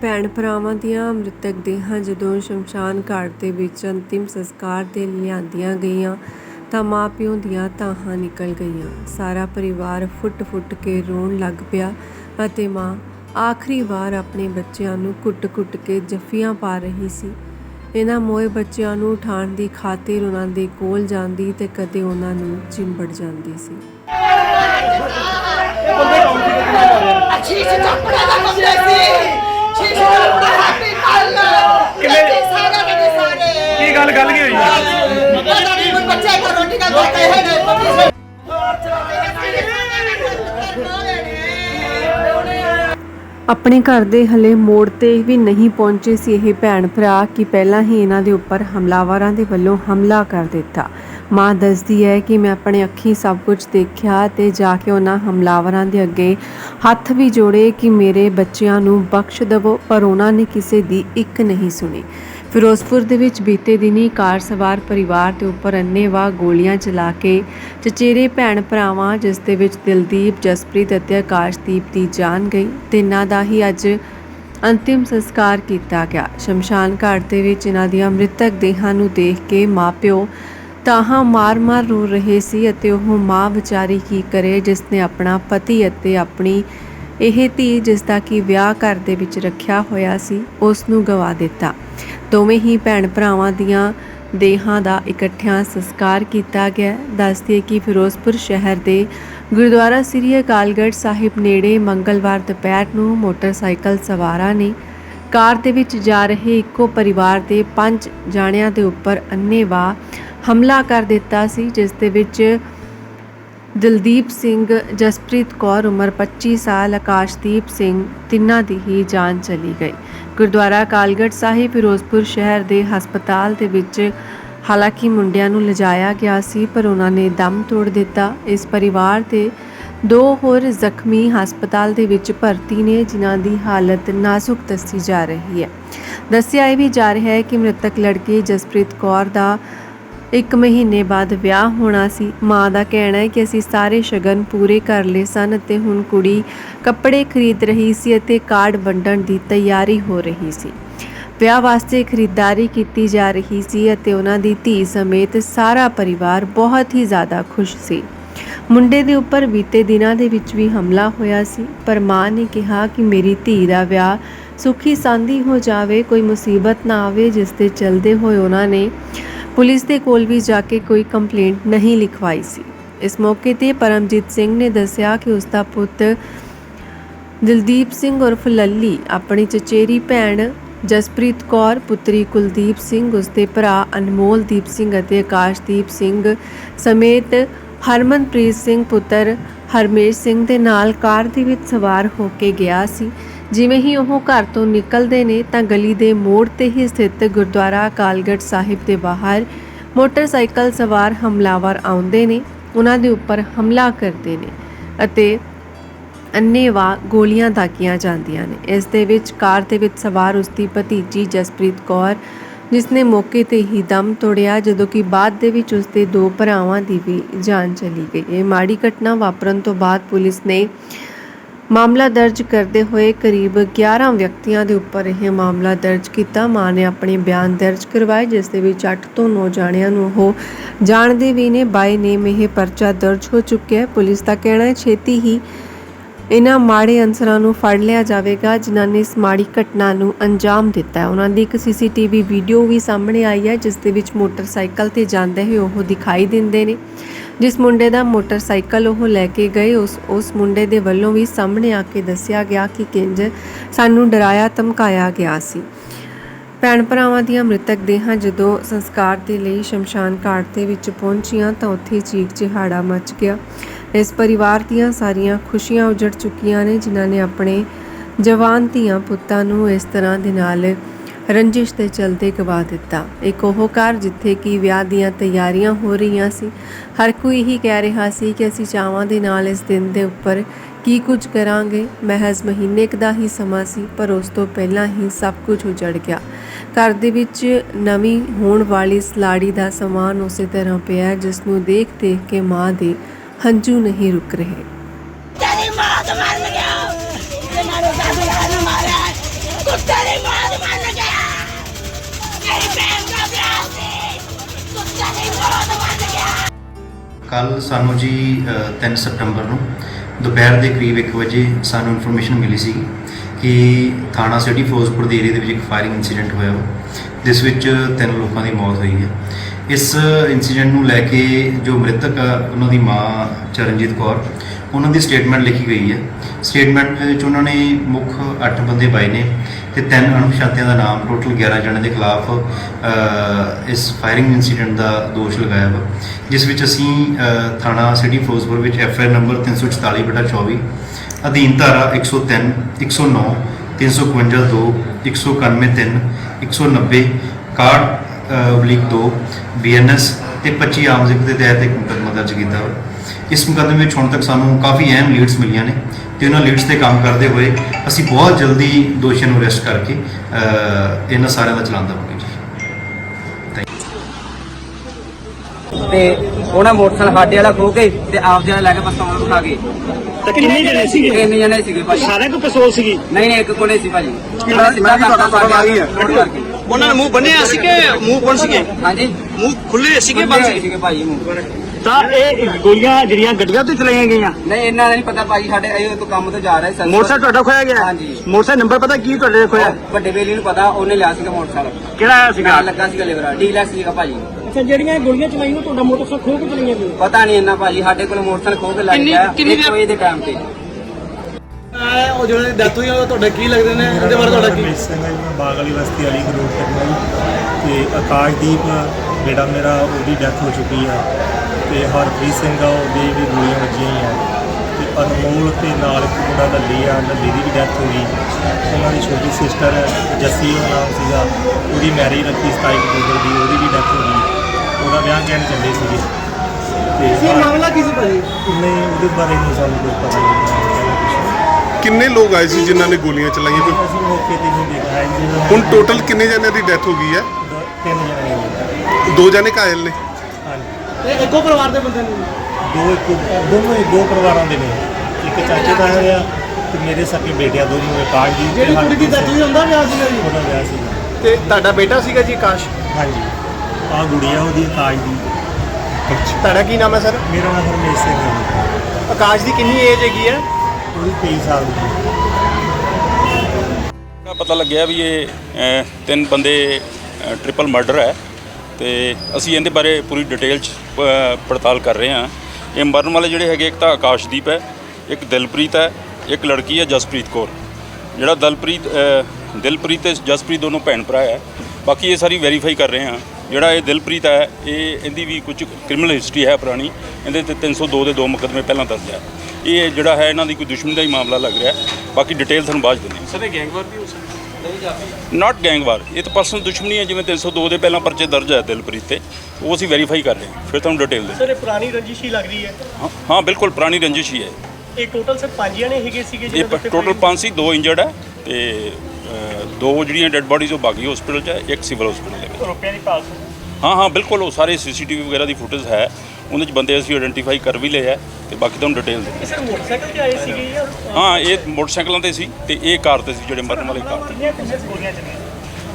ਭੈਣ ਭਰਾਵਾਂ ਦੀਆਂ ਮ੍ਰਿਤਕ ਦੇਹਾਂ ਜਦੋਂ ਸ਼ਮਸ਼ਾਨ ਘਾਟ ਦੇ ਵਿੱਚ ਅੰਤਿਮ ਸੰਸਕਾਰ ਦੇ ਲਈ ਲਿਆਂਦੀਆਂ ਗਈਆਂ ਤਾਂ ਮਾਪਿਓ ਦੀਆਂ ਤਾਹਾਂ ਨਿਕਲ ਗਈਆਂ ਸਾਰਾ ਪਰਿਵਾਰ ਫੁੱਟ-ਫੁੱਟ ਕੇ ਰੋਣ ਲੱਗ ਪਿਆ ਅਤੇ ਮਾਂ ਆਖਰੀ ਵਾਰ ਆਪਣੇ ਬੱਚਿਆਂ ਨੂੰ ਕੁੱਟ-ਕੁੱਟ ਕੇ ਜੱਫੀਆਂ ਪਾ ਰਹੀ ਸੀ ਇਹਨਾਂ ਮੋਏ ਬੱਚਿਆਂ ਨੂੰ ਉਠਾਉਣ ਦੀ ਖਾਤਰ ਉਹਨਾਂ ਦੇ ਕੋਲ ਜਾਂਦੀ ਤੇ ਕਦੇ ਉਹਨਾਂ ਨੂੰ ਚਿੰਬੜ ਜਾਂਦੀ ਸੀ ਸ਼ੀਸ਼ ਚੱਪੜਾ ਦਾ ਬੰਦੇ ਸੀ ਕਿੰਨੇ ਕੀ ਗੱਲ ਗੱਲ ਕੀ ਹੋਈ ਆਪਣੇ ਘਰ ਦੇ ਹਲੇ ਮੋੜ ਤੇ ਵੀ ਨਹੀਂ ਪਹੁੰਚੇ ਸੀ ਇਹ ਭੈਣ ਭਰਾ ਕਿ ਪਹਿਲਾਂ ਹੀ ਇਹਨਾਂ ਦੇ ਉੱਪਰ ਹਮਲਾਵਰਾਂ ਦੇ ਵੱਲੋਂ ਹਮਲਾ ਕਰ ਦਿੱਤਾ। ਮਾਂ ਦੱਸਦੀ ਹੈ ਕਿ ਮੈਂ ਆਪਣੇ ਅੱਖੀ ਸਭ ਕੁਝ ਦੇਖਿਆ ਤੇ ਜਾ ਕੇ ਉਹਨਾਂ ਹਮਲਾਵਰਾਂ ਦੇ ਅੱਗੇ ਹੱਥ ਵੀ ਜੋੜੇ ਕਿ ਮੇਰੇ ਬੱਚਿਆਂ ਨੂੰ ਬਖਸ਼ ਦੇਵੋ, ਪਰ ਉਹਨਾਂ ਨੇ ਕਿਸੇ ਦੀ ਇੱਕ ਨਹੀਂ ਸੁਣੀ। ਫਿਰੋਜ਼ਪੁਰ ਦੇ ਵਿੱਚ ਬੀਤੇ ਦਿਨੀ ਕਾਰ ਸਵਾਰ ਪਰਿਵਾਰ ਦੇ ਉੱਪਰ ਅੰਨ੍ਹੇਵਾਹ ਗੋਲੀਆਂ ਚਲਾ ਕੇ ਚਚੇਰੇ, ਭੈਣ ਭਰਾਵਾਂ, ਜਿਸ ਦੇ ਵਿੱਚ ਦਿਲਦੀਪ, ਜਸਪ੍ਰੀਤ ਅਤੇ ਆਕਾਸ਼ਦੀਪ ਦੀ ਜਾਨ ਗਈ ਤਿੰਨਾਂ ਦਾ ਹੀ ਅੱਜ ਅੰਤਿਮ ਸੰਸਕਾਰ ਕੀਤਾ ਗਿਆ। ਸ਼ਮਸ਼ਾਨ ਘਾਟ ਦੇ ਵਿੱਚ ਇਹਨਾਂ ਦੀਆਂ ਮ੍ਰਿਤਕ ਦੇਹਾਂ ਨੂੰ ਦੇਖ ਕੇ ਮਾਪਿਓ ਤਾਹਾਂ ਮਾਰ-ਮਾਰ ਰੋ ਰਹੇ ਸੀ ਅਤੇ ਉਹ ਮਾਂ ਵਿਚਾਰੀ ਕੀ ਕਰੇ ਜਿਸ ਨੇ ਆਪਣਾ ਪਤੀ ਅਤੇ ਆਪਣੀ ਇਹ ਧੀ ਜਿਸ ਦਾ ਕਿ ਵਿਆਹ ਘਰ ਦੇ ਵਿੱਚ ਰੱਖਿਆ ਹੋਇਆ ਸੀ, ਉਸ ਨੂੰ ਗਵਾ ਦਿੱਤਾ। ਦੋਵੇਂ ਹੀ ਭੈਣ ਭਰਾਵਾਂ ਦੀਆਂ ਦੇਹਾਂ ਦਾ ਇਕੱਠਿਆਂ ਸੰਸਕਾਰ ਕੀਤਾ ਗਿਆ। ਦੱਸਦੀ ਕਿ ਫਿਰੋਜ਼ਪੁਰ ਸ਼ਹਿਰ ਦੇ ਗੁਰਦੁਆਰਾ ਸ੍ਰੀ ਅਕਾਲਗੜ੍ਹ ਸਾਹਿਬ ਨੇੜੇ ਮੰਗਲਵਾਰ ਦੁਪਹਿਰ ਨੂੰ ਮੋਟਰਸਾਈਕਲ ਸਵਾਰਾਂ ਨੇ ਕਾਰ ਦੇ ਵਿੱਚ ਜਾ ਰਹੇ ਇੱਕੋ ਪਰਿਵਾਰ ਦੇ ਪੰਜ ਜਾਣਿਆਂ ਦੇ ਉੱਪਰ ਅੰਨ੍ਹੇਵਾਹ ਹਮਲਾ ਕਰ ਦਿੱਤਾ ਸੀ, ਜਿਸ ਦੇ ਵਿੱਚ ਦਲਦੀਪ ਸਿੰਘ, ਜਸਪ੍ਰੀਤ ਕੌਰ ਉਮਰ 25 ਸਾਲ, ਆਕਾਸ਼ਦੀਪ ਸਿੰਘ ਤਿੰਨਾਂ ਦੀ ਹੀ ਜਾਨ ਚਲੀ ਗਈ। ਗੁਰਦੁਆਰਾ ਕਾਲਗੜ੍ਹ ਸਾਹਿਬ, ਫਿਰੋਜ਼ਪੁਰ ਸ਼ਹਿਰ ਦੇ ਹਸਪਤਾਲ ਦੇ ਵਿੱਚ ਹਾਲਾਂਕਿ ਮੁੰਡਿਆਂ ਨੂੰ ਲਿਜਾਇਆ ਗਿਆ ਸੀ, ਪਰ ਉਹਨਾਂ ਨੇ ਦਮ ਤੋੜ ਦਿੱਤਾ। ਇਸ ਪਰਿਵਾਰ ਦੇ ਦੋ ਹੋਰ ਜ਼ਖਮੀ ਹਸਪਤਾਲ ਦੇ ਵਿੱਚ ਭਰਤੀ ਨੇ, ਜਿਨ੍ਹਾਂ ਦੀ ਹਾਲਤ ਨਾਜ਼ੁਕ ਦੱਸੀ ਜਾ ਰਹੀ ਹੈ। ਦੱਸਿਆ ਇਹ ਵੀ ਜਾ ਰਿਹਾ ਹੈ ਕਿ ਮ੍ਰਿਤਕ ਲੜਕੀ ਜਸਪ੍ਰੀਤ ਕੌਰ ਦਾ ਇੱਕ ਮਹੀਨੇ ਬਾਅਦ ਵਿਆਹ ਹੋਣਾ ਸੀ। ਮਾਂ ਦਾ ਕਹਿਣਾ ਹੈ ਕਿ ਅਸੀਂ ਸਾਰੇ ਸ਼ਗਨ ਪੂਰੇ ਕਰ ਲਏ ਸਨ ਅਤੇ ਹੁਣ ਕੁੜੀ ਕੱਪੜੇ ਖਰੀਦ ਰਹੀ ਸੀ ਅਤੇ ਕਾਰਡ ਵੰਡਣ ਦੀ ਤਿਆਰੀ ਹੋ ਰਹੀ ਸੀ। ਵਿਆਹ ਵਾਸਤੇ ਖਰੀਦਦਾਰੀ ਕੀਤੀ ਜਾ ਰਹੀ ਸੀ ਅਤੇ ਉਹਨਾਂ ਦੀ ਧੀ ਸਮੇਤ ਸਾਰਾ ਪਰਿਵਾਰ ਬਹੁਤ ਹੀ ਜ਼ਿਆਦਾ ਖੁਸ਼ ਸੀ। ਮੁੰਡੇ ਦੇ ਉੱਪਰ ਬੀਤੇ ਦਿਨਾਂ ਦੇ ਵਿੱਚ ਵੀ ਹਮਲਾ ਹੋਇਆ ਸੀ, ਪਰ ਮਾਂ ਨੇ ਕਿਹਾ ਕਿ ਮੇਰੀ ਧੀ ਦਾ ਵਿਆਹ ਸੁਖੀ ਸਾਂਦੀ ਹੋ ਜਾਵੇ, ਕੋਈ ਮੁਸੀਬਤ ਨਾ ਆਵੇ, ਜਿਸ ਦੇ ਚਲਦੇ ਹੋਏ ਉਹਨਾਂ ਨੇ ਪੁਲਿਸ ਦੇ ਕੋਲ ਵੀ ਜਾ ਕੇ ਕੋਈ ਕੰਪਲੇਂਟ ਨਹੀਂ ਲਿਖਵਾਈ ਸੀ। ਇਸ ਮੌਕੇ ਤੇ ਪਰਮਜੀਤ ਸਿੰਘ ਨੇ ਦੱਸਿਆ ਕਿ ਉਸ ਦਾ ਪੁੱਤ ਦਿਲਦੀਪ ਸਿੰਘ ਉਰਫ ਲੱਲੀ, ਆਪਣੀ ਚਚੇਰੀ ਭੈਣ ਜਸਪ੍ਰੀਤ ਕੌਰ, ਪੁੱਤਰੀ ਕੁਲਦੀਪ ਸਿੰਘ, ਉਸਦੇ ਭਰਾ ਅਨਮੋਲਦੀਪ ਸਿੰਘ ਅਤੇ ਆਕਾਸ਼ਦੀਪ ਸਿੰਘ ਸਮੇਤ ਹਰਮਨਪ੍ਰੀਤ ਸਿੰਘ ਪੁੱਤਰ ਹਰਮੇਸ਼ ਸਿੰਘ ਦੇ ਨਾਲ ਕਾਰ ਦੇ ਵਿੱਚ ਸਵਾਰ ਹੋ ਕੇ ਗਿਆ ਸੀ। ਜਿਵੇਂ ਹੀ ਉਹ ਘਰ ਤੋਂ ਨਿਕਲਦੇ ਨੇ ਤਾਂ ਗਲੀ ਦੇ ਮੋੜ ਤੇ ਹੀ ਸਥਿਤ ਗੁਰਦੁਆਰਾ ਕਾਲਗੜ੍ਹ ਸਾਹਿਬ ਦੇ ਬਾਹਰ ਮੋਟਰਸਾਈਕਲ ਸਵਾਰ ਹਮਲਾਵਰ ਆਉਂਦੇ ਨੇ। ਉਹਨਾਂ ਦੇ ਉੱਪਰ ਹਮਲਾ ਕਰਦੇ ਨੇ ਅਤੇ ਅੰਨੇਵਾਹ ਗੋਲੀਆਂ ਦਾਗੀਆਂ ਜਾਂਦੀਆਂ ਨੇ। ਇਸ ਦੇ ਵਿੱਚ ਕਾਰ ਦੇ ਵਿੱਚ ਸਵਾਰ ਉਸਦੀ ਭਤੀਜੀ ਜਸਪ੍ਰੀਤ ਕੌਰ ਜਿਸ ਨੇ ਮੌਕੇ ਤੇ ਹੀ ਦਮ ਤੋੜਿਆ ਜਦੋਂ ਕਿ ਬਾਅਦ ਦੇ ਵਿੱਚ ਉਸਦੇ ਦੋ ਭਰਾਵਾਂ ਦੀ ਵੀ ਜਾਨ ਚਲੀ ਗਈ। ਇਹ ਮਾੜੀ ਘਟਨਾ ਵਾਪਰਨ ਤੋਂ ਬਾਅਦ ਪੁਲਿਸ ਨੇ ਮਾਮਲਾ ਦਰਜ ਕਰਦੇ ਹੋਏ ਕਰੀਬ 11 ਵਿਅਕਤੀਆਂ ਦੇ ਉੱਪਰ ਇਹ ਮਾਮਲਾ ਦਰਜ ਕੀਤਾ। ਮਾਂ ਨੇ ਆਪਣੇ ਬਿਆਨ ਦਰਜ ਕਰਵਾਏ, ਜਿਸ ਦੇ ਵਿੱਚ 8 ਤੋਂ 9 ਜਾਣਿਆਂ ਨੂੰ ਉਹ ਜਾਣਦੇ ਵੀ ਨੇ। ਬਾਈ ਨੇਮ ਇਹ ਪਰਚਾ ਦਰਜ ਹੋ ਚੁੱਕਿਆ ਹੈ। ਪੁਲਿਸ ਦਾ ਕਹਿਣਾ ਹੈ, ਛੇਤੀ ਹੀ ਇਹਨਾਂ ਮਾੜੇ ਅਨਸਰਾਂ ਨੂੰ ਫੜ ਲਿਆ ਜਾਵੇਗਾ, ਜਿਨ੍ਹਾਂ ਨੇ ਇਸ ਮਾੜੀ ਘਟਨਾ ਨੂੰ ਅੰਜਾਮ ਦਿੱਤਾ ਹੈ। ਉਹਨਾਂ ਦੀ ਇੱਕ ਸੀਸੀਟੀਵੀ ਵੀਡੀਓ ਵੀ ਸਾਹਮਣੇ ਆਈ ਹੈ, ਜਿਸ ਦੇ ਵਿੱਚ ਮੋਟਰਸਾਈਕਲ ਤੇ ਜਾਂਦੇ ਹੋਏ ਉਹ ਦਿਖਾਈ ਦਿੰਦੇ ਨੇ। ਜਿਸ ਮੁੰਡੇ ਦਾ ਮੋਟਰਸਾਈਕਲ ਉਹ ਲੈ ਕੇ ਗਏ, ਉਸ ਉਸ ਮੁੰਡੇ ਦੇ ਵੱਲੋਂ ਵੀ ਸਾਹਮਣੇ ਆ ਕੇ ਦੱਸਿਆ ਗਿਆ ਕਿ ਕਿੰਜ ਸਾਨੂੰ ਡਰਾਇਆ, ਧਮਕਾਇਆ ਗਿਆ ਸੀ। ਭੈਣ ਭਰਾਵਾਂ ਦੀਆਂ ਮ੍ਰਿਤਕ ਦੇਹਾਂ ਜਦੋਂ ਸੰਸਕਾਰ ਦੇ ਲਈ ਸ਼ਮਸ਼ਾਨ ਘਾਟ ਦੇ ਵਿੱਚ ਪਹੁੰਚੀਆਂ ਤਾਂ ਉੱਥੇ ਚੀਕ ਚਿਹਾੜਾ ਮਚ ਗਿਆ। ਇਸ ਪਰਿਵਾਰ ਦੀਆਂ ਸਾਰੀਆਂ ਖੁਸ਼ੀਆਂ ਉਜੜ ਚੁੱਕੀਆਂ ਨੇ, ਜਿਨ੍ਹਾਂ ਨੇ ਆਪਣੇ ਜਵਾਨ ਧੀਆਂ ਪੁੱਤਾਂ ਨੂੰ ਇਸ ਤਰ੍ਹਾਂ ਦੇ ਨਾਲ ਰੰਜਿਸ਼ ਦੇ ਚਲਦੇ ਗਵਾ ਦਿੱਤਾ। ਇੱਕ ਉਹ ਘਰ ਜਿੱਥੇ ਕਿ ਵਿਆਹ ਦੀਆਂ ਤਿਆਰੀਆਂ ਹੋ ਰਹੀਆਂ ਸੀ। ਹਰ ਕੋਈ ਹੀ ਕਹਿ ਰਿਹਾ ਸੀ ਕਿ ਅਸੀਂ ਚਾਵਾਂ ਦੇ ਨਾਲ ਇਸ ਦਿਨ ਦੇ ਉੱਪਰ ਕੀ ਕੁਝ ਕਰਾਂਗੇ। ਮਹਿਜ਼ ਮਹੀਨੇ ਕੁ ਦਾ ਹੀ ਸਮਾਂ ਸੀ, ਪਰ ਉਸ ਤੋਂ ਪਹਿਲਾਂ ਹੀ ਸਭ ਕੁਝ ਉਜੜ ਗਿਆ। ਘਰ ਦੇ ਵਿੱਚ ਨਵੀਂ ਹੋਣ ਵਾਲੀ ਸਲਾੜੀ ਦਾ ਸਮਾਨ ਉਸੇ ਤਰ੍ਹਾਂ ਪਿਆ, ਜਿਸ ਨੂੰ ਦੇਖ ਦੇਖ ਕੇ ਮਾਂ ਦੇ ਹੰਝੂ ਨਹੀਂ ਰੁਕ ਰਹੇ। ਤੇਰੀ ਮਾਂ ਤੋਂ ਮਰਨ ਗਿਆ ਤੇ ਨਾਲੇ ਦਾਦੂ ਨੂੰ ਮਾਰਿਆ। ਕੁੱਤੇ ਦੀ ਮਾਂ ਮੰਨ ਗਿਆ। ਮੇਰੀ ਭੈਣ ਦਾ ਵਿਆਹ ਸੀ। ਕੁੱਤੇ ਦੀ ਮਾਂ ਮੰਨ ਗਿਆ। ਕੱਲ ਸਾਨੂੰ ਜੀ ਅ, 3 ਸਤੰਬਰ ਨੂੰ ਦੁਪਹਿਰ ਦੇ ਕਰੀਬ 1 ਵਜੇ ਸਾਨੂੰ ਇਨਫੋਰਮੇਸ਼ਨ ਮਿਲੀ ਸੀ ਕਿ ਥਾਣਾ ਸਿਟੀ ਫਿਰੋਜ਼ਪੁਰ ਦੇ ਏਰੀਆ ਦੇ ਵਿੱਚ ਇੱਕ ਫਾਇਰਿੰਗ ਇਨਸੀਡੈਂਟ ਹੋਇਆ ਵਾ ਜਿਸ ਵਿੱਚ ਤਿੰਨ ਲੋਕਾਂ ਦੀ ਮੌਤ ਹੋਈ ਹੈ। ਇਸ ਇਨਸੀਡੈਂਟ ਨੂੰ ਲੈ ਕੇ ਜੋ ਮ੍ਰਿਤਕ ਆ, ਉਹਨਾਂ ਦੀ ਮਾਂ ਚਰਨਜੀਤ ਕੌਰ ਉਹਨਾਂ ਦੀ ਸਟੇਟਮੈਂਟ ਲਿਖੀ ਗਈ ਹੈ। ਸਟੇਟਮੈਂਟ ਵਿੱਚ ਉਹਨਾਂ ਨੇ ਮੁੱਖ 8 ਬੰਦੇ ਪਾਏ ਨੇ ਤੇ ਤਿੰਨ ਅਣਪਛਾਤਿਆਂ ਦਾ ਨਾਮ ਟੋਟਲ 11 ਜਣਿਆਂ ਦੇ ਖਿਲਾਫ ਇਸ ਫਾਇਰਿੰਗ ਇਨਸੀਡੈਂਟ ਦਾ ਦੋਸ਼ ਲਗਾਇਆ ਵਾ ਜਿਸ ਵਿੱਚ ਅਸੀਂ ਥਾਣਾ ਸਿਟੀ ਫਿਰੋਜ਼ਪੁਰ ਵਿੱਚ ਐਫ ਆਈ ਆਰ ਨੰਬਰ 344 ਬਟਾ 24 ਅਧੀਨ ਧਾਰਾ 103 109 352 2 191 3 190 61 ਅਬਲਿਕ 2 ਬੀਐਨਐਸ ਤੇ 25 ਆਮ ਜ਼ਿਕਰ ਦੇ ਤਹਿਤ ਇੱਕ ਮੁਕੱਦਮਾ ਦਰਜ ਕੀਤਾ ਹੋਇਆ। ਇਸ ਮੁਕੱਦਮੇ ਵਿੱਚ ਹੁਣ ਤੱਕ ਸਾਨੂੰ ਕਾਫੀ ਅਹਿਮ ਲੀਡਸ ਮਿਲੀਆਂ ਨੇ ਤੇ ਉਹਨਾਂ ਲੀਡਸ ਤੇ ਕੰਮ ਕਰਦੇ ਹੋਏ ਅਸੀਂ ਬਹੁਤ ਜਲਦੀ ਦੋਸ਼ੀਆਂ ਨੂੰ ਅਰੈਸਟ ਕਰਕੇ ਇਹਨਾਂ ਸਾਰਿਆਂ ਦਾ ਚਲਾਨ ਦੇਵਾਂਗੇ ਜੀ ਤੇ ਉਹਨਾਂ ਮੋਟਰਸਾਈਕਲ ਸਾਡੇ ਵਾਲਾ ਖੋ ਕੇ ਤੇ ਆਪ ਜਿਹੜਾ ਲੈ ਕੇ ਪਿਸਤੌਲ ਉਠਾ ਕੇ ਤਾਂ ਕਿੰਨੇ ਜਣੇ ਸੀਗੇ? ਤਿੰਨ ਜਣੇ ਸੀਗੇ ਭਾਜੀ। ਸਾਰਿਆਂ ਕੋਲ ਪਿਸਤੌਲ ਸੀਗੀ? ਨਹੀਂ ਨਹੀਂ ਇੱਕ ਕੋਲੇ ਸੀ ਭਾਜੀ। ਮੈਂ ਸਿੱਧਾ ਤੁਹਾਡਾ ਕਰਤਾ ਪਤਾ ਮਾਰੀ ਹੈ। ਕਰਕੇ। ਉਹਨਾਂ ਨੇ ਮੂੰਹ ਬੰਨਿਆ ਸੀ ਕਿ ਮੂੰਹ ਬੰਨ ਸੀਗੇ? ਹਾਂਜੀ। ਮੂੰਹ ਖੁੱਲੇ ਸੀਗੇ ਬੰਦ ਸੀਗੇ ਸੀਗੇ? ਭਾਜੀ ਮੂੰਹ। ਤਾਂ ਇਹ ਗੋਲੀਆਂ ਜਿਹੜੀਆਂ ਗੱਡੀਆਂ ਤੋਂ ਚਲਾਈਆਂ ਗਈਆਂ? ਨਹੀਂ ਇਹਨਾਂ ਦਾ ਨਹੀਂ ਪਤਾ ਭਾਜੀ ਸਾਡੇ ਇਹ ਤੋਂ ਕੰਮ ਤੋਂ ਜਾ ਰਹੇ ਸਨ ਮੋਟਰਸਾਈਕਲ ਤੁਹਾਡਾ ਖੋਇਆ ਗਿਆ? ਹਾਂਜੀ। ਮੋਟਰਸਾਈਕਲ ਨੰਬਰ ਪਤਾ ਕੀ ਤੁਹਾਡੇ ਖੋਇਆ? ਵੱਡੇ ਬੇਲੀ ਨੂੰ ਪਤਾ ਉਹਨੇ ਲਿਆ ਸੀਗਾ ਮੋਟਰਸਾਈਕਲ। ਕਿਹੜਾ ਆਇਆ ਸੀਗਾ? ਨਾਲ ਲੱਗਾ ਸੀਗਾ ਲਿਵਰਾ ਡੀਲੈਕਸ ਸੀਗਾ ਭਾਜੀ। ਅੱਛਾ ਜਿਹੜੀਆਂ ਗੋਲੀਆਂ ਚਲਾਈਆਂ ਤੁਹਾਡਾ ਮੋਟਰਸਾਈਕਲ ਖੋ ਕੇ ਚਲਾਈਆਂ ਗਈਆਂ? ਪਤਾ ਨਹੀਂ ਇੰਨਾ ਭਾਜੀ ਸਾਡੇ ਕੋਲ ਮੋਟਰਸਾਈਕਲ ਖੋ ਕੇ ਲੱਗ ਕਿੰਨੀ- ਗਿਆ ਕਿੰਨੀ ਵਜੇ ਦੇ ਟਾਈਮ ਤੇ। ਉਹ ਜਿਹਨਾਂ ਦੀ ਡੈਥ ਹੋਈ ਆ ਉਹ ਤੁਹਾਡਾ ਕੀ ਲੱਗਦੇ ਨੇ? ਇਹਦੇ ਬਾਰੇ ਤੁਹਾਡਾ ਕੀ? ਸਿੰਘ ਹੈ ਜੀ, ਮੈਂ ਬਾਗ ਵਾਲੀ ਬਸਤੀ ਵਾਲੀ ਗਰੋਡ ਕਰਨਾ ਜੀ। ਤੇ ਆਕਾਸ਼ਦੀਪ ਜਿਹੜਾ ਮੇਰਾ ਉਹਦੀ ਡੈਥ ਹੋ ਚੁੱਕੀ ਆ। ਤੇ ਹਰਪ੍ਰੀਤ ਸਿੰਘ ਆ ਉਹਦੀ ਵੀ ਗੋਲੀਆਂ ਵੱਜੀਆਂ ਹੀ ਆ ਤੇ ਅਨਮੋਲ ਤੇ ਨਾਲ ਇੱਕ ਮੁੰਡਾ ਲੱਲੀ ਆ ਲੱਲੀ ਦੀ ਵੀ ਡੈਥ ਹੋ ਗਈ ਉਹਨਾਂ ਦੀ ਛੋਟੀ ਸਿਸਟਰ ਜੱਸੀ ਉਹ ਨਾਮ ਸੀਗਾ ਉਹਦੀ ਮੈਰਿਜ ਰੱਖੀ 27 ਅਕਤੂਬਰ ਦੀ ਉਹਦੀ ਵੀ ਡੈਥ ਹੋ ਗਈ। ਉਹਦਾ ਵਿਆਹ ਕਹਿਣ ਚੱਲੇ ਸੀਗੇ। ਤੇ ਕੀ ਮਾਮਲਾ ਕੀ ਸੀ ਭਾਜੀ? ਨਹੀਂ ਉਹਦੇ ਬਾਰੇ ਨਹੀਂ ਸਾਨੂੰ ਕੋਈ ਪਤਾ ਨਹੀਂ ਕਿੰਨੇ ਲੋਕ ਆਏ ਸੀ ਜਿਨ੍ਹਾਂ ਨੇ ਗੋਲੀਆਂ ਚਲਾਈਆਂ? ਕੋਈ ਅਸੀਂ ਮੌਕੇ ਤੇ ਨਹੀਂ ਦੇਖਿਆ ਜੀ ਹੁਣ ਟੋਟਲ ਕਿੰਨੇ ਜਣਿਆਂ ਦੀ ਡੈਥ ਹੋ ਗਈ ਹੈ? ਤਿੰਨ ਜਣੇ ਹੋਏ ਦੋ ਜਣੇ ਘਾਇਲ ਨੇ। ਹਾਂਜੀ। ਇਹ ਇੱਕੋ ਪਰਿਵਾਰ ਦੇ ਬੰਦੇ ਨੇ? ਦੋ ਇੱਕ ਦੋਨੋਂ ਹੀ ਦੋ ਪਰਿਵਾਰਾਂ ਦੇ ਨੇ। ਇੱਕ ਚਾਚੇ ਦਾ ਹੈ ਤੇ ਮੇਰੇ ਸਕੇ ਬੇਟਿਆਂ ਦੋਨੋਂ ਆਕਾਸ਼ ਦੀ ਤੇ ਜਿਹੜੀ ਕੁੜੀ ਦੀ ਹੋਈ ਹੁੰਦਾ ਵਿਆਹ ਸੀਗਾ ਜੀ? ਉਹਦਾ ਵਿਆਹ ਸੀ ਤੇ ਤੁਹਾਡਾ ਬੇਟਾ ਸੀਗਾ ਜੀ ਆਕਾਸ਼? ਹਾਂਜੀ। ਆ ਗੁੜੀਆ ਉਹਦੀ ਆਕਾਸ਼ ਦੀ। ਤੁਹਾਡਾ ਕੀ ਨਾਮ ਹੈ ਸਰ? ਮੇਰਾ ਨਾਮ ਹਰਮੇਸ਼ ਸਿੰਘ ਹੈ। ਆਕਾਸ਼ ਦੀ ਕਿੰਨੀ ਏਜ ਹੈਗੀ ਹੈ? ਉਹਦੀ 23 ਸਾਲ ਦੀ ਹੈ। ਦਾ ਪਤਾ ਲੱਗਿਆ ਵੀ ਇਹ ਤਿੰਨ ਬੰਦੇ ਟ੍ਰਿਪਲ ਮਰਡਰ ਹੈ ਤੇ ਅਸੀਂ ਇਹਦੇ ਬਾਰੇ ਪੂਰੀ ਡਿਟੇਲ ਚ ਪੜਤਾਲ ਕਰ ਰਹੇ ਹਾਂ। ਇਹ ਮਰਨ ਵਾਲੇ ਜਿਹੜੇ ਹੈਗੇ ਇੱਕ ਤਾਂ ਆਕਾਸ਼ਦੀਪ ਹੈ ਇੱਕ ਦਿਲਪ੍ਰੀਤ ਹੈ ਇੱਕ ਲੜਕੀ ਹੈ ਜਸਪ੍ਰੀਤ ਕੌਰ। ਜਿਹੜਾ ਦਲਪ੍ਰੀਤ ਦਿਲਪ੍ਰੀਤ ਤੇ ਜਸਪ੍ਰੀਤ ਦੋਨੋਂ ਭੈਣ ਭਰਾ ਹੈ। ਬਾਕੀ ਇਹ ਸਾਰੀ ਵੈਰੀਫਾਈ ਕਰ ਰਹੇ ਹਾਂ। ਜਿਹੜਾ ਇਹ ਦਿਲਪ੍ਰੀਤ ਹੈ ਇਹ ਇਹਦੀ ਵੀ ਕੁਝ ਕ੍ਰਿਮੀਨਲ ਹਿਸਟਰੀ ਹੈ ਪੁਰਾਣੀ। ਇਹਦੇ ਤੇ 302 ਦੇ ਦੋ ਮੁਕੱਦਮੇ ਪਹਿਲਾਂ ਦਰਜ ਹੈ ਇਹ ਜਿਹੜਾ ਹੈ ਇਹਨਾਂ ਦੀ ਕੋਈ ਦੁਸ਼ਮਣੀ ਦਾ ਹੀ ਮਾਮਲਾ ਲੱਗ ਰਿਹਾ। ਹੈ। ਬਾਕੀ ਡਿਟੇਲ ਤੁਹਾਨੂੰ ਬਾਅਦ 'ਚ ਦਿੰਦੇ ਹਾਂ। ਸਰ ਇਹ ਗੈਂਗਵਾਰ ਵੀ ਹੋ ਸਕਦਾ ਨਾਟ ਗੈਂਗਵਾਰ ਇਹ ਤਾਂ ਪਰਸਨਲ ਦੁਸ਼ਮਣੀ ਹੈ ਜਿਵੇਂ 302 ਦੇ ਪਹਿਲਾਂ ਪਰਚੇ ਦਰਜ ਹੈ ਦਿਲਪ੍ਰੀਤ ਤੇ। ਉਹ ਅਸੀਂ ਵੈਰੀਫਾਈ ਕਰ ਰਹੇ ਹਾਂ। ਫਿਰ ਤੁਹਾਨੂੰ ਡਿਟੇਲ ਦੇ ਸਰ ਇਹ ਪੁਰਾਣੀ ਰੰਜਿਸ਼ ਹੀ ਲੱਗ ਰਹੀ ਹੈ। ਹਾਂ ਹਾਂ ਬਿਲਕੁਲ ਪੁਰਾਣੀ ਰੰਜਿਸ਼ ਹੀ ਹੈ। ਇਹ ਟੋਟਲ ਸਰ ਪੰਜ ਜਣੇ ਹੈਗੇ ਸੀਗੇ ਇਹ ਟੋਟਲ ਪੰਜ ਸੀ ਦੋ ਇੰਜਰਡ ਹੈ ਤੇ ਦੋ ਜਿਹੜੀਆਂ ਡੈੱਡ ਬਾਡੀਜ਼ ਉਹ ਬਾਗੀ ਹਸਪੀਟਲ 'ਚ ਹੈ ਇੱਕ ਸਿਵਲ ਹਸਪੀਟਲ ਹੈ ਰੁਪਿਆਂ ਦੀ ਭਾਲ ਹਾਂ ਹਾਂ ਬਿਲਕੁਲ ਉਹ ਸਾਰੇ ਸੀਸੀਟੀਵੀ ਵਗੈਰਾ ਦੀ ਫੁਟੇਜ ਹੈ। ਉਹਦੇ 'ਚ ਬੰਦੇ ਅਸੀਂ ਆਇਡੈਂਟੀਫਾਈ ਕਰ ਵੀ ਲਏ ਹੈ ਤੇ ਬਾਕੀ ਤੁਹਾਨੂੰ ਡਿਟੇਲ ਦੇ ਸਰ ਮੋਟਰਸਾਈਕਲ ਤੇ ਆਏ ਸੀਗੇ ਜਾਂ ਹਾਂ ਇਹ ਮੋਟਰਸਾਈਕਲਾਂ ਤੇ ਸੀ ਤੇ ਇਹ ਕਾਰ ਤੇ ਸੀ ਜਿਹੜੇ ਮਰਨ ਵਾਲੇ ਕਾਰ ਤੇ। ਕਿੰਨੀਆਂ ਕਿੰਨੀਆਂ ਗੋਲੀਆਂ ਚੱਲੀਆਂ?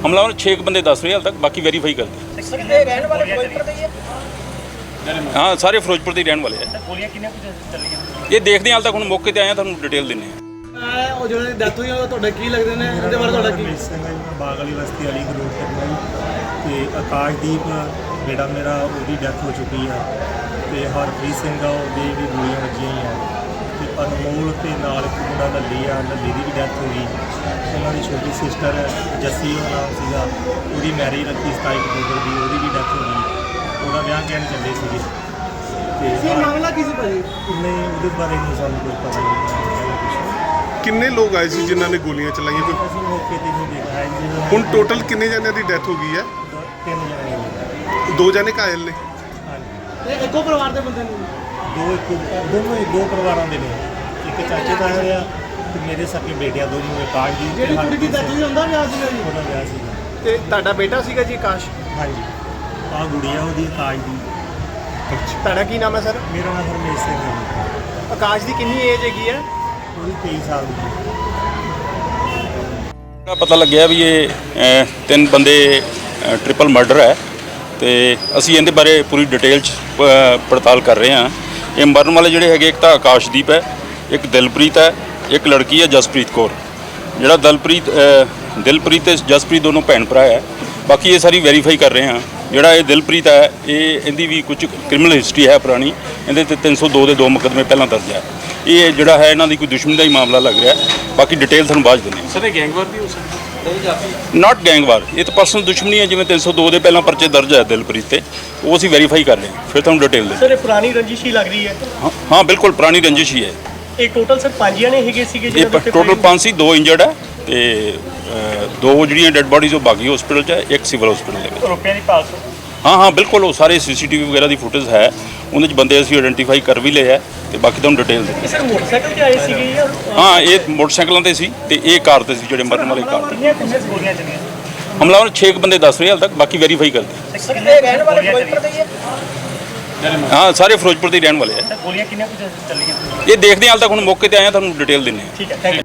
ਹਮਲਾਵਰ 6 ਬੰਦੇ ਦੱਸ ਰਹੇ ਹਾਲ ਤੱਕ ਬਾਕੀ ਵੈਰੀਫਾਈ ਕਰਦੇ ਸਰ ਇਹ ਰਹਿਣ ਵਾਲੇ ਫਿਰੋਜ਼ਪੁਰ ਦੇ ਹੀ ਹੈ ਹਾਂ ਸਾਰੇ ਫਿਰੋਜ਼ਪੁਰ ਦੇ ਹੀ ਰਹਿਣ ਵਾਲੇ ਗੋਲੀਆਂ ਕਿੰਨੀਆਂ ਚੱਲੀਆਂ? ਇਹ ਦੇਖਦੇ ਹਾਂ ਹਾਲ ਤੱਕ ਹੁਣ ਮੌਕੇ ਤੇ ਆਏ ਹਾਂ ਤੁਹਾਨੂੰ ਡਿਟੇਲ ਦਿੰਨੇ ਹਾਂ। ਉਹ ਜਿਹਨਾਂ ਦੀ ਡੈਥ ਹੋਈ ਆ ਉਹ ਤੁਹਾਡਾ ਕੀ ਲੱਗਦੇ ਨੇ? ਇਹਦੇ ਬਾਰੇ ਤੁਹਾਡਾ ਕੀ? ਰਮੇਸ਼ ਸਿੰਘ ਹੈ ਜੀ, ਮੈਂ ਬਾਗ ਵਾਲੀ ਬਸਤੀ ਵਾਲੀ ਗਰੋਡ ਕਰਨਾ ਜੀ ਤੇ ਆਕਾਸ਼ਦੀਪ ਜਿਹੜਾ ਮੇਰਾ ਉਹਦੀ ਡੈਥ ਹੋ ਚੁੱਕੀ ਆ। ਤੇ ਹਰਪ੍ਰੀਤ ਸਿੰਘ ਆ ਉਹਦੀ ਵੀ ਗੋਲੀਆਂ ਵੱਜੀਆਂ ਹੀ ਆ ਤੇ ਅਨਮੋਲ ਤੇ ਨਾਲ ਇੱਕ ਮੁੰਡਾ ਲੱਲੀ ਆ ਲੱਲੀ ਦੀ ਵੀ ਡੈਥ ਹੋ ਗਈ ਉਹਨਾਂ ਦੀ ਛੋਟੀ ਸਿਸਟਰ ਜੱਸੀ ਉਹ ਨਾਮ ਸੀਗਾ। ਉਹਦੀ ਮੈਰਿਜ ਰੱਖੀ 27 ਅਕਤੂਬਰ ਦੀ ਉਹਦੀ ਵੀ ਡੈਥ ਹੋ ਗਈ। ਉਹਦਾ ਵਿਆਹ ਕਹਿਣ ਚੱਲੇ ਸੀਗੇ। ਤੇ ਮਾਮਲਾ ਕੀ ਸੀ ਭਾਜੀ? ਨਹੀਂ ਉਹਦੇ ਬਾਰੇ ਨਹੀਂ ਸਾਨੂੰ ਕੋਈ ਪਤਾ। ਨਹੀਂ ਕਿੰਨੇ ਲੋਕ ਆਏ ਸੀ ਜਿਨ੍ਹਾਂ ਨੇ ਗੋਲੀਆਂ ਚਲਾਈਆਂ? ਕੋਈ ਅਸੀਂ ਮੌਕੇ ਤੇ ਨਹੀਂ ਦੇਖਿਆ ਜੀ। ਹੁਣ ਟੋਟਲ ਕਿੰਨੇ ਜਣਿਆਂ ਦੀ ਡੈਥ ਹੋ ਗਈ ਹੈ? ਤਿੰਨ ਜਣੇ ਹੋਏ ਦੋ ਜਣੇ ਘਾਇਲ ਨੇ। ਹਾਂਜੀ। ਇਹ ਇੱਕੋ ਪਰਿਵਾਰ ਦੇ ਬੰਦੇ ਨੇ? ਦੋ ਇੱਕ ਦੋਨੋਂ ਹੀ ਦੋ ਪਰਿਵਾਰਾਂ ਦੇ ਨੇ। ਇੱਕ ਚਾਚੇ ਦਾ ਹੈ ਤੇ ਮੇਰੇ ਸਕੇ ਬੇਟਿਆਂ ਦੋਨੋਂ ਆਕਾਸ਼ ਦੀ ਤੇ ਜਿਹੜੀ ਕੁੜੀ ਦੀ ਹਰਪ੍ਰੀਤ ਹੋਈ ਹੁੰਦਾ ਵਿਆਹ ਸੀਗਾ ਜੀ? ਉਹਦਾ ਵਿਆਹ ਸੀ ਤੇ ਤੁਹਾਡਾ ਬੇਟਾ ਸੀਗਾ ਜੀ ਆਕਾਸ਼? ਹਾਂਜੀ। ਆ ਗੁੜੀਆ ਉਹਦੀ ਆਕਾਸ਼ ਦੀ। ਤੁਹਾਡਾ ਕੀ ਨਾਮ ਹੈ ਸਰ? ਮੇਰਾ ਨਾਮ ਹਰਮੇਸ਼ ਸਿੰਘ ਹੈ ਜੀ। ਆਕਾਸ਼ ਦੀ ਕਿੰਨੀ ਏਜ ਹੈਗੀ ਹੈ? ਉਹਦੀ 23 ਸਾਲ ਦੀ ਦਾ ਪਤਾ ਲੱਗਿਆ ਵੀ ਇਹ ਅ, ਤਿੰਨ ਬੰਦੇ ਟ੍ਰਿਪਲ ਮਰਡਰ ਹੈ ਤੇ ਅਸੀਂ ਇਹਦੇ ਬਾਰੇ ਪੂਰੀ ਡਿਟੇਲ ਚ ਅ, ਪੜਤਾਲ ਕਰ ਰਹੇ ਹਾਂ। ਇਹ ਮਰਨ ਵਾਲੇ ਜਿਹੜੇ ਹੈਗੇ ਇੱਕ ਤਾਂ ਆਕਾਸ਼ਦੀਪ ਹੈ ਇੱਕ ਦਿਲਪ੍ਰੀਤ ਹੈ ਇੱਕ ਲੜਕੀ ਹੈ ਜਸਪ੍ਰੀਤ ਕੌਰ। ਜਿਹੜਾ ਦਿਲਪ੍ਰੀਤ ਅ, ਦਿਲਪ੍ਰੀਤ ਤੇ ਜਸਪ੍ਰੀਤ ਦੋਨੋਂ ਭੈਣ ਭਰਾ ਹੈ। ਬਾਕੀ ਇਹ ਸਾਰੀ ਵੈਰੀਫਾਈ ਕਰ ਰਹੇ ਹਾਂ। ਜਿਹੜਾ ਇਹ ਦਿਲਪ੍ਰੀਤ ਹੈ ਇਹ ਇਹਦੀ ਵੀ ਕੁਝ ਕ੍ਰਿਮੀਨਲ ਹਿਸਟਰੀ ਹੈ ਪੁਰਾਣੀ। ਇਹਦੇ ਤੇ 302 ਦੇ ਦੋ ਮੁਕੱਦਮੇ ਪਹਿਲਾਂ ਦਰਜ ਹੈ ਇਹ ਜਿਹੜਾ ਹੈ ਇਹਨਾਂ ਦੀ ਕੋਈ ਦੁਸ਼ਮਣੀ ਦਾ ਹੀ ਮਾਮਲਾ ਲੱਗ ਰਿਹਾ। ਹੈ। ਬਾਕੀ ਡਿਟੇਲ ਤੁਹਾਨੂੰ ਬਾਅਦ ਦਿੰਦੇ ਸਰ ਇਹ ਗੈਂਗਵਾਰ ਵੀ ਹੋ ਸਕਦਾ ਨਾਟ ਗੈਂਗਵਾਰ ਇਹ ਤਾਂ ਪਰਸਨਲ ਦੁਸ਼ਮਣੀ ਹੈ ਜਿਵੇਂ 302 ਦੇ ਪਹਿਲਾਂ ਪਰਚੇ ਦਰਜ ਹੈ ਦਿਲਪ੍ਰੀਤ ਤੇ। ਉਹ ਅਸੀਂ ਵੈਰੀਫਾਈ ਕਰ ਰਹੇ ਹਾਂ। ਫਿਰ ਤੁਹਾਨੂੰ ਡਿਟੇਲ ਦੇ ਸਰ ਇਹ ਪੁਰਾਣੀ ਰੰਜਿਸ਼ ਹੀ ਲੱਗ ਰਹੀ ਹੈ। ਹਾਂ ਹਾਂ ਬਿਲਕੁਲ ਪੁਰਾਣੀ ਰੰਜਿਸ਼ ਹੀ। ਹੈ ਇਹ ਟੋਟਲ ਸਰ ਪੰਜ ਜਣੇ ਹੈਗੇ ਸੀਗੇ ਇਹ ਟੋਟਲ ਪੰਜ ਸੀ ਦੋ ਇੰਜਰਡ ਹੈ ਤੇ ਦੋ ਜਿਹੜੀਆਂ ਡੈੱਡ ਬਾਡੀਜ਼ ਉਹ ਬਾਗੀ ਹਸਪੀਟਲ 'ਚ ਹੈ ਇੱਕ ਸਿਵਲ ਹਸਪੀਟਲ ਦੇ ਵਿੱਚ। ਰੁਪਏ ਦੀ ਪਾਸ ਹਾਂ ਹਾਂ ਬਿਲਕੁਲ ਉਹ ਸਾਰੇ ਸੀਸੀਟੀਵੀ ਵਗੈਰਾ ਦੀ ਫੁਟੇਜ ਹੈ। ਉਹਦੇ 'ਚ ਬੰਦੇ ਅਸੀਂ ਆਇਡੈਂਟੀਫਾਈ ਕਰ ਵੀ ਲਏ ਹੈ ਤੇ ਬਾਕੀ ਤੁਹਾਨੂੰ ਡਿਟੇਲ ਦੇ ਸਰ ਮੋਟਰਸਾਈਕਲ ਤੇ ਆਏ ਸੀਗੇ ਜਾਂ ਹਾਂ ਇਹ ਮੋਟਰਸਾਈਕਲਾਂ ਤੇ ਸੀ ਤੇ ਇਹ ਕਾਰ ਤੇ ਸੀ ਜਿਹੜੇ ਮਰਨ ਵਾਲੇ ਕਾਰ ਤੇ। ਹਮਲਾਵਰ 6 ਬੰਦੇ ਦੱਸ ਰਹੇ ਹਾਲ ਤੱਕ ਬਾਕੀ ਵੈਰੀਫਾਈ ਕਰਦੇ ਸਰ ਇਹ ਰਹਿਣ ਵਾਲੇ ਫਿਰੋਜ਼ਪੁਰ ਦੇ ਹੀ ਹੈ ਹਾਂ ਸਾਰੇ ਫਿਰੋਜ਼ਪੁਰ ਦੇ ਰਹਿਣ ਵਾਲੇ ਆ। ਗੋਲੀਆਂ ਕਿੰਨੀਆਂ ਕੁ ਚੱਲੀਆਂ? ਇਹ ਦੇਖਦੇ ਹਾਂ ਹਾਲ ਤੱਕ ਹੁਣ ਮੌਕੇ ਤੇ ਆਏ ਹਾਂ ਤੁਹਾਨੂੰ ਡਿਟੇਲ ਦਿੰਦੇ ਹਾਂ ਠੀਕ ਹੈ